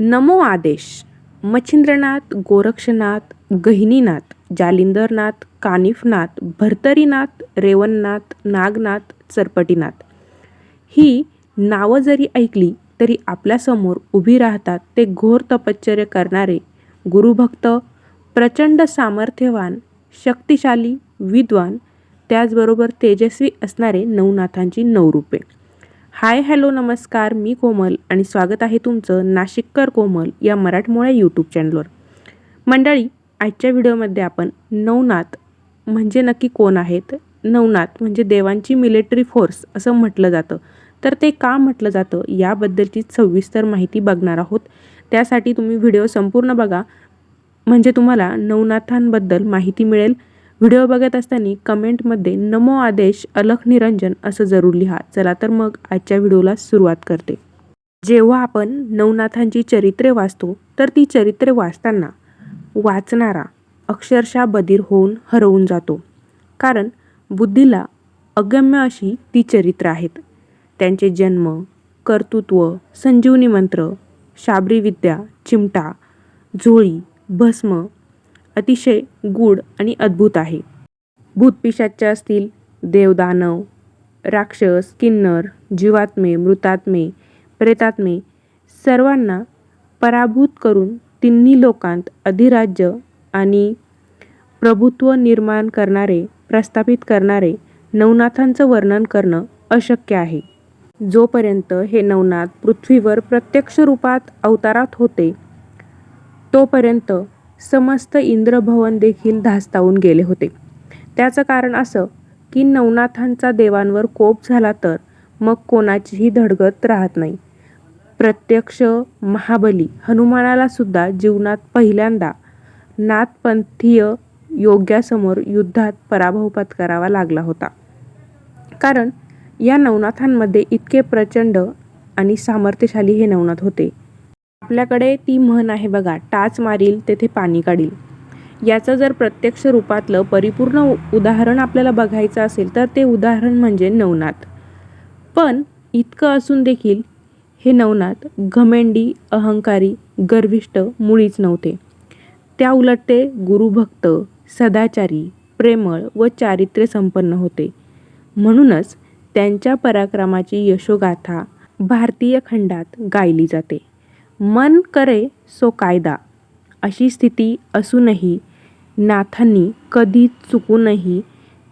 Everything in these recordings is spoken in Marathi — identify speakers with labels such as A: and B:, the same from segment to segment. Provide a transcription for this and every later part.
A: नमो आदेश. मच्छिंद्रनाथ गोरक्षनाथ गहिनीनाथ जालिंदरनाथ कानिफनाथ भर्तरीनाथ रेवणनाथ नागनाथ चरपटीनाथ. ही नावं जरी ऐकली तरी आपल्यासमोर उभी राहतात ते घोर तपश्चर्य करणारे गुरुभक्त प्रचंड सामर्थ्यवान शक्तिशाली विद्वान त्याचबरोबर तेजस्वी असणारे नवनाथांची नवरूपे. हाय हॅलो नमस्कार मी कोमल आणि स्वागत आहे तुमचं नाशिककर कोमल या मराठमोळ्या यूट्यूब चॅनलवर मंडळी आजच्या व्हिडिओमध्ये आपण नवनाथ म्हणजे नक्की कोण आहेत? नवनाथ म्हणजे देवांची मिलिटरी फोर्स असं म्हटलं जातं. तर ते का म्हटलं जातं याबद्दलची सविस्तर माहिती बघणार आहोत. त्यासाठी तुम्ही व्हिडिओ संपूर्ण बघा. म्हणजे तुम्हाला नवनाथांबद्दल माहिती मिळेल. व्हिडिओ बघत असताना कमेंटमध्ये नमो आदेश अलख निरंजन असं जरूर लिहा. चला तर मग आजच्या व्हिडिओला सुरुवात करते. जेव्हा आपण नवनाथांची चरित्रे वाचतो तर ती चरित्रे वाचताना वाचणारा अक्षरशः बधीर होऊन हरवून जातो. कारण बुद्धीला अगम्य अशी ती चरित्र आहेत. त्यांचे जन्म कर्तृत्व संजीवनी मंत्र शाबरी विद्या चिमटा झोळी भस्म अतिशय गूढ आणि अद्भुत आहे. भूतपिशाच्य असतील देवदानव राक्षस किन्नर जीवात्मे मृतात्मे प्रेतात्मे सर्वांना पराभूत करून तिन्ही लोकांत अधिराज्य आणि प्रभुत्व निर्माण करणारे प्रस्थापित करणारे नवनाथांचं वर्णन करणं अशक्य आहे. जोपर्यंत हे नवनाथ पृथ्वीवर प्रत्यक्ष रूपात अवतारात होते तोपर्यंत समस्त इंद्रभवन देखील धास्तावून गेले होते. त्याचं कारण असं की नवनाथांचा देवांवर कोप झाला तर मग कोणाचीही धडगत राहत नाही. प्रत्यक्ष महाबली हनुमानाला सुद्धा जीवनात पहिल्यांदा नाथपंथीय योग्यासमोर युद्धात पराभव पत्करावा लागला होता. कारण या नवनाथांमध्ये इतके प्रचंड आणि सामर्थ्यशाली हे नवनाथ होते. आपल्याकडे ती म्हण आहे बघा टाच मारील तेथे पाणी काढील. याचं जर प्रत्यक्ष रूपातलं परिपूर्ण उ- उदाहरण आपल्याला बघायचं असेल तर ते उदाहरण म्हणजे नवनाथ. पण इतकं असून देखील हे नवनाथ घमेंडी अहंकारी गर्विष्ट मुळीच नव्हते. त्या उलट ते गुरुभक्त सदाचारी प्रेमळ व चारित्र्य संपन्न होते. म्हणूनच त्यांच्या पराक्रमाची यशोगाथा भारतीय खंडात गायली जाते. मन करे सो कायदा. अशी स्थिती असूनही नाथांनी कधी चुकूनही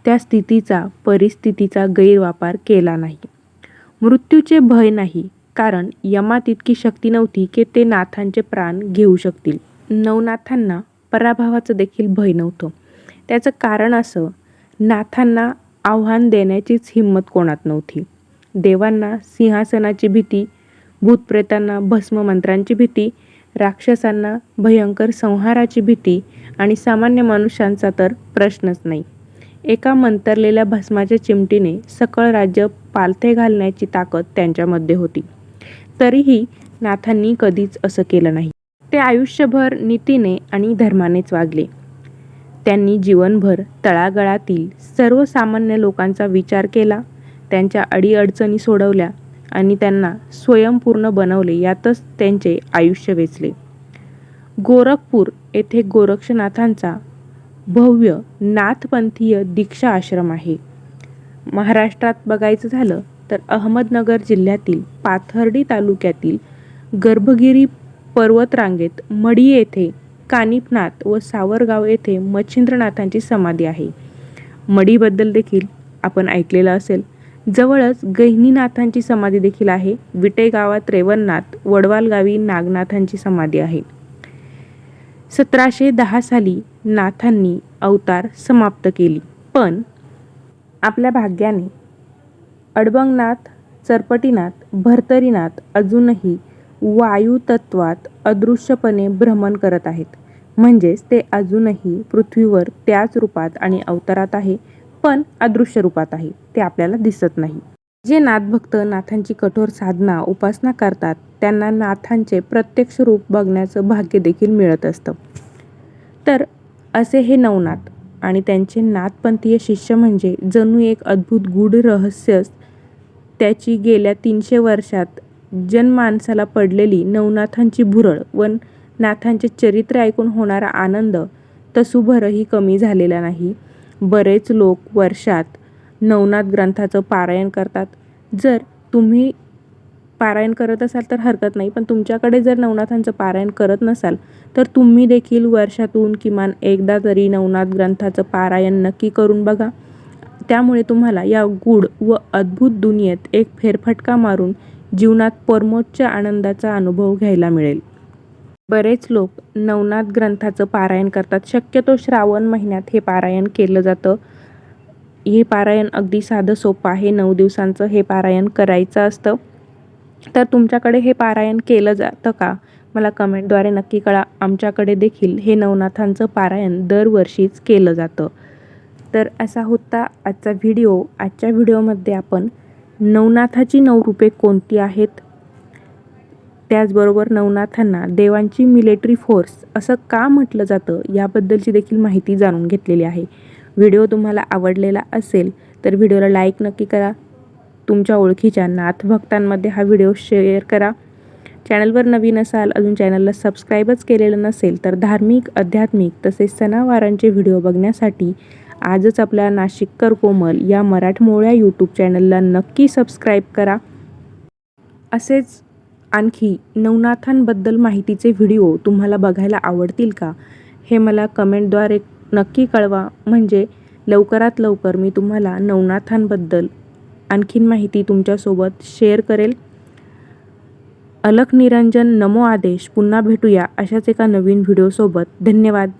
A: त्या स्थितीचा परिस्थितीचा गैरवापर केला नाही. मृत्यूचे भय नाही कारण यमात इतकी शक्ती नव्हती की ते नाथांचे प्राण घेऊ शकतील. नवनाथांना पराभवाचं देखील भय नव्हतं. त्याचं कारण असं नाथांना आव्हान देण्याचीच हिंमत कोणात नव्हती. देवांना सिंहासनाची भीती भूतप्रेतांना भस्म मंत्रांची भीती राक्षसांना भयंकर संहाराची भीती आणि सामान्य मनुष्यांचा तर प्रश्नच नाही. एका मंतरलेल्या भस्माच्या चिमटीने सकळ राज्य पालथे घालण्याची ताकद त्यांच्यामध्ये होती. तरीही नाथांनी कधीच असं केलं नाही. ते आयुष्यभर नीतीने आणि धर्मानेच वागले. त्यांनी जीवनभर तळागळातील सर्वसामान्य लोकांचा विचार केला त्यांच्या अडीअडचणी सोडवल्या आणि त्यांना स्वयंपूर्ण बनवले यातच त्यांचे आयुष्य वेचले. गोरखपूर येथे गोरक्षनाथांचा भव्य नाथपंथीय दीक्षा आश्रम आहे. महाराष्ट्रात बघायचं झालं तर अहमदनगर जिल्ह्यातील पाथर्डी तालुक्यातील गर्भगिरी पर्वतरांगेत मडी येथे कानिपनाथ व सावरगाव येथे मच्छिंद्रनाथांची समाधी आहे. मडीबद्दल देखील आपण ऐकलेलं असेल. जवळच गहिनीनाथांची समाधी देखील आहे. विटे गावात रेवणनाथ वडवाल गावी नागनाथांची समाधी आहे. सतराशे दहा साली नाथांनी अवतार समाप्त केली. पण आपल्या भाग्याने अडबंगनाथ चरपटीनाथ भर्तरीनाथ अजूनही वायुतत्वात अदृश्यपणे भ्रमण करत आहेत. म्हणजेच ते अजूनही पृथ्वीवर त्याच रूपात आणि अवतारात आहे. पण अदृश्य रूपात आहे. ते आपल्याला दिसत नाही. जे नाथभक्त नाथांची कठोर साधना उपासना करतात त्यांना नाथांचे प्रत्यक्ष रूप बघण्याचं भाग्य देखील मिळत असतं. तर असे हे नवनाथ आणि त्यांचे नाथपंथीय शिष्य म्हणजे जणू एक अद्भुत गूढ रहस्यच त्याची गेल्या तीनशे वर्षात जनमानसाला पडलेली नवनाथांची भुरळ व नाथांचे चरित्र ऐकून होणारा आनंद तसुभरही कमी झालेला नाही. बरेच लोक वर्षात नवनाथ ग्रंथाचं पारायण करतात. जर तुम्ही पारायण करत असाल तर हरकत नाही, पण तुमच्याकडे जर नवनाथांचं पारायण करत नसाल, तर तुम्ही देखील वर्षातून किमान एकदा तरी नवनाथ ग्रंथाचं पारायण नक्की करून बघा. त्यामुळे तुम्हाला या गूढ व अद्भुत दुनियेत एक फेरफटका मारून जीवनात परमोच्च आनंदाचा अनुभव घ्यायला मिळेल. बरेच लोक नवनाथ ग्रंथाचं पारायण करतात. शक्यतो श्रावण महिन्यात हे पारायण केलं जातं. हे पारायण अगदी साधं सोपं आहे. नऊ दिवसांचं हे पारायण करायचं असतं. तर तुमच्याकडे हे पारायण केलं जातं का? मला कमेंटद्वारे नक्की कळा आमच्याकडे देखील हे नवनाथांचं पारायण दरवर्षीच केलं जातं. तर असा होता आजचा व्हिडिओ. आजच्या व्हिडिओमध्ये आपण नवनाथाची नऊ रूपे कोणती आहेत, त्याचबरोबर नवनाथांना देवांची मिलिटरी फोर्स असं का म्हटलं जातं, याबद्दलची देखील माहिती जाणून घेतलेली आहे. व्हिडिओ तुम्हाला आवडलेला असेल तर व्हिडिओला लाईक नक्की करा. तुमच्या ओळखीच्या नाथभक्तांमध्ये हा व्हिडिओ शेअर करा. चॅनलवर नवीन असाल, अजून चॅनलला सबस्क्राईबच केलेलं नसेल तर धार्मिक, आध्यात्मिक तसेच सणावारांचे व्हिडिओ बघण्यासाठी आजच आपल्या नाशिककर कोमल या मराठमोळ्या यूट्यूब चॅनलला नक्की सबस्क्राईब करा. असेच आणखी नवनाथांबद्दल माहितीचे व्हिडिओ तुम्हाला बघायला आवडतील का, हे मला कमेंटद्वारे नक्की कळवा. म्हणजे लवकरात लवकर मी तुम्हाला नवनाथांबद्दल आणखीन माहिती तुमच्यासोबत शेअर करेल. अलख निरंजन नमो आदेश. पुन्हा भेटूया अशाच एका नवीन व्हिडिओसोबत. धन्यवाद.